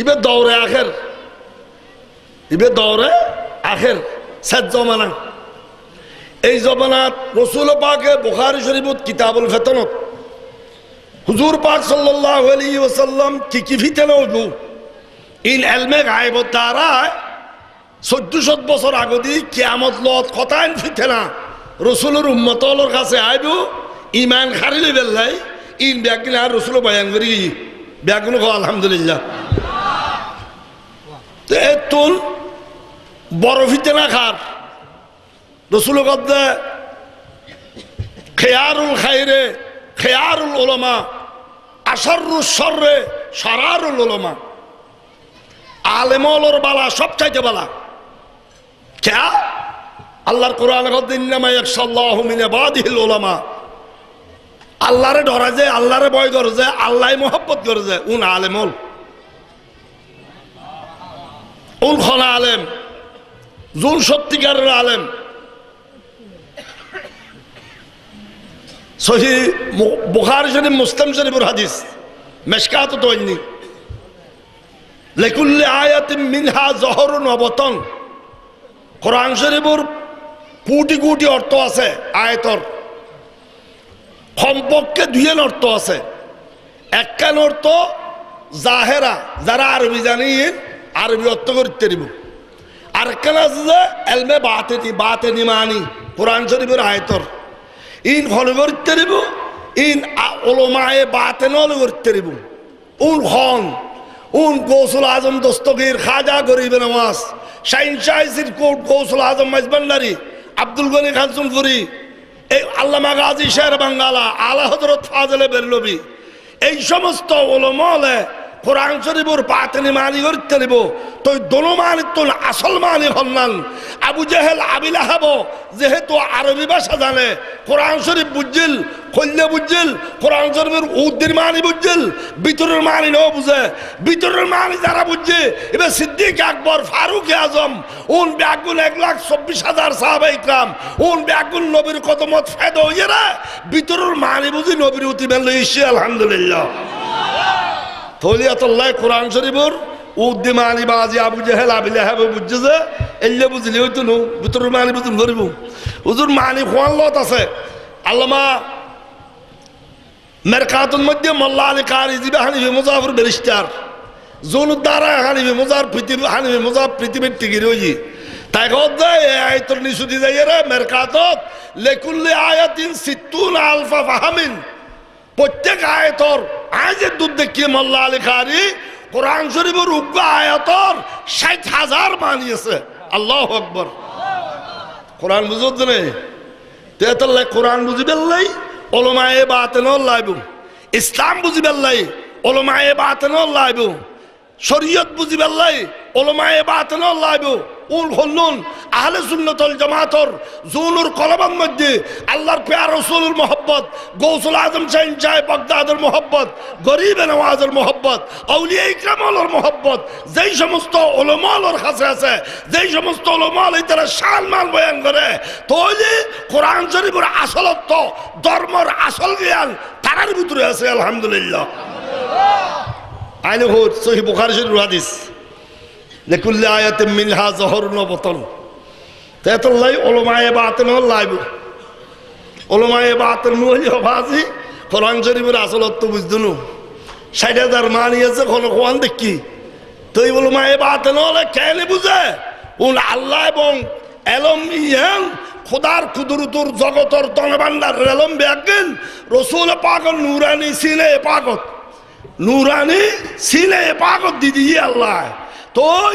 ইবে দৌড়ে আখের। ইবে দৌড়ে আখের। শেষ জমানা। এই জমানাত রসুল পাকে বুখারি শরীফত কিতাবুল ফেতনত হুজুর পাক সাল্লাল্লাহু আলাইহি ওয়াসাল্লাম কি কি ফিতেনা হইব ইন এলমে গায়েবত দ্বারা চোদ্দশত বছর আগদি কিয়ামত লত কথাইন ফিতেনা রসুলের উম্মতলর কাছে আইব ইমান খারিলে বেল্লাই, ইন ব্যাগিন আর রসুল বয়ান করি। ব্যাগুন আলহামদুলিল্লাহ। তো বড় ফিতেনা খার। রসুল গদ্দে খেয়ারুল খাইরে, খেয়ারুল ওলমা আশারুল সর্রে সারারুল ওলমা। আলেমলর বালা, সব চাইতে বালা। ক্যা আল্লাহর কোরআন গদ্দিনামা একশাল্লাহ মিনে বাদিহিল ওলামা। আল্লাহরে ডরা যে আল্লাহরে ভয় করে যে আল্লাহ মোহব্বত করে যে উন আলেমল উন খনা আলেম জুন সত্যিকারের আলেম। সহি বুখারি শরীফ, মুসলিম শরীফের হাদিস, মেশকাত তৈনি। লেকুল্লে আয়াতিম মিনহা জহরুন অবতন কোরআন শরীফের কোটি কোটি অর্থ আছে, আয়তর। কমপক্ষে দুইয়েন অর্থ আছে। একখান অর্থ জাহেরা, যারা আরবি জানি আরবি অর্থ করতে দিব। আরেকখান আছে যে, এলমে বাতে বাতে নিমানি কোরআন শরীফের আয়তর। ইন হলে করতে দিব, ইন ওলমায়ে বাতে নলে করতে দিব। উন হন, উন কৌশল আজম দস্তগীর খাজা গরিব নওয়াজ, শাইন শাহিসির কোট কৌশল আজম মাইজবান্ডারি আব্দুল গনি খানসুনপুরি এই আল্লামা গাজী শের বাঙ্গালা, আলা ফাজলে বেরলবি, এই সমস্ত ওলমলে কোরআন শরীফর পাতনি মানি করতে নিব। তো দোনো মানি তো আসল মানি হন্নান আবু জেহেল আবিলা হাব যেহেতু আরবি ভাষা জানে, কোরআন শরীফ বুঝছিল খল্লে বুঝছিল কোরআন শরীফের উদ্দিন মানি বুঝছিল ভিতরের মানি ন বুঝে। ভিতরের মানি যারা বুঝছে এবার সিদ্দিক আকবর, ফারুক আজম, উন ব্যাগুন এক লাখ চব্বিশ হাজার সাহাবা ইকরাম উন ব্যাগুন নবীর কদমত ফেদ হইয়ে ভিতরের মানি বুঝি নবীর অতি বেলে ইসে আলহামদুলিল্লাহ। থলিয়াতুল্লাহ কোরআন শরীফর উদ্দিমানি বাজি আবু জাহেল, আবি লাহাব বুঝছে যে এল্লে বুঝলি হইতো নো, ভিতর মানি বুঝুন, ধরিব। হুজুর মানি খোয়ান লত আছে। আল্লামা মেরকাতুল মধ্যে মোল্লা আলী কারি জিবে হানিফি মুজাফর বেরিস্টার জোনুদ্দারা হানিফি মুজার পৃথিবী, হানিফি মুজাফ পৃথিবীর টিকির হইছি তাই আয়তর নিশুদি যাই রে মেরকাতত লেকুল্লি আয়াতিন সিত্তুন আলফা ফাহামিন। প্রত্যেক আয়তর আজের দুধ দেখিয়ে মোল্লা আলী খারি? কোরআন শরীফের উগ্র আয়তর ষাট হাজার মানিয়েছে আল্লাহ আকবর। কোরআন বুঝত নেই? তেতল্লাই কোরআন বুঝি বেল্লাই ওলমায়ে বাতেন লাইব ইসলাম বুঝি বেল্লাই ওলমায়ে বাতেন লাইব শরীয়ত বুঝি বেল্লাই ওলমায়ে বাতেন লাইব উল হল্লুন আহলে সুন্নতল জামাতর জুনুর কলমের মধ্যে আল্লাহর পেয়ার রসুলের মোহব্বত, গৌসুল আজম শাহিন সাহেব, বাগদাদের মোহব্বত, গরিব নওয়াজের মোহব্বত, আউলিয়া ইকরামলের মোহব্বত, যেই সমস্ত ওলমালর কাছে আছে, যেই সমস্ত ওলমাল এই তারা শাল মাল বয়ান করে তৈলি কোরআন শরীফের আসলত্ব ধর্মর আসল জ্ঞান তারার ভিতরে আছে, আলহামদুলিল্লাহ। আইলে হোর, সহি বুখারি শরীফ হাদিস। লেকুল্লে আয়াতে মিনহা জহর নবতন তেতল্লাই ওলমায়ে বাতেন লাইব। ওলমায়ে বাতেন মুহলি হবাজি কোরআন শরীফের আসলত্ব বুঝদনু। ষাট হাজার মানিয়েছে কোনো কোয়ান দেখি। তুই ওলমায়ে বাতেন হলে কেনে বুঝে? উন আল্লাহ এবং এলম ইয়ান খোদার কুদরতুর জগতর তনবান্ডার রেলম ব্যাগেন রসুল পাগল, নুরানি, সিনে পাগত নুরানি, সিনে পাগত দিদি আল্লাহ। তোই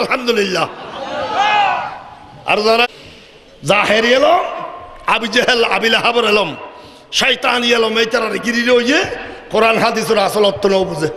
আলহামদুলিল্লাহ। আর যারা জাহের এলম আবি জেহেল আবিল এলম শৈতান এলম, এই তারা গিরি রয়ে কোরআন, হাদিসুর আসল অর্থ বুঝে।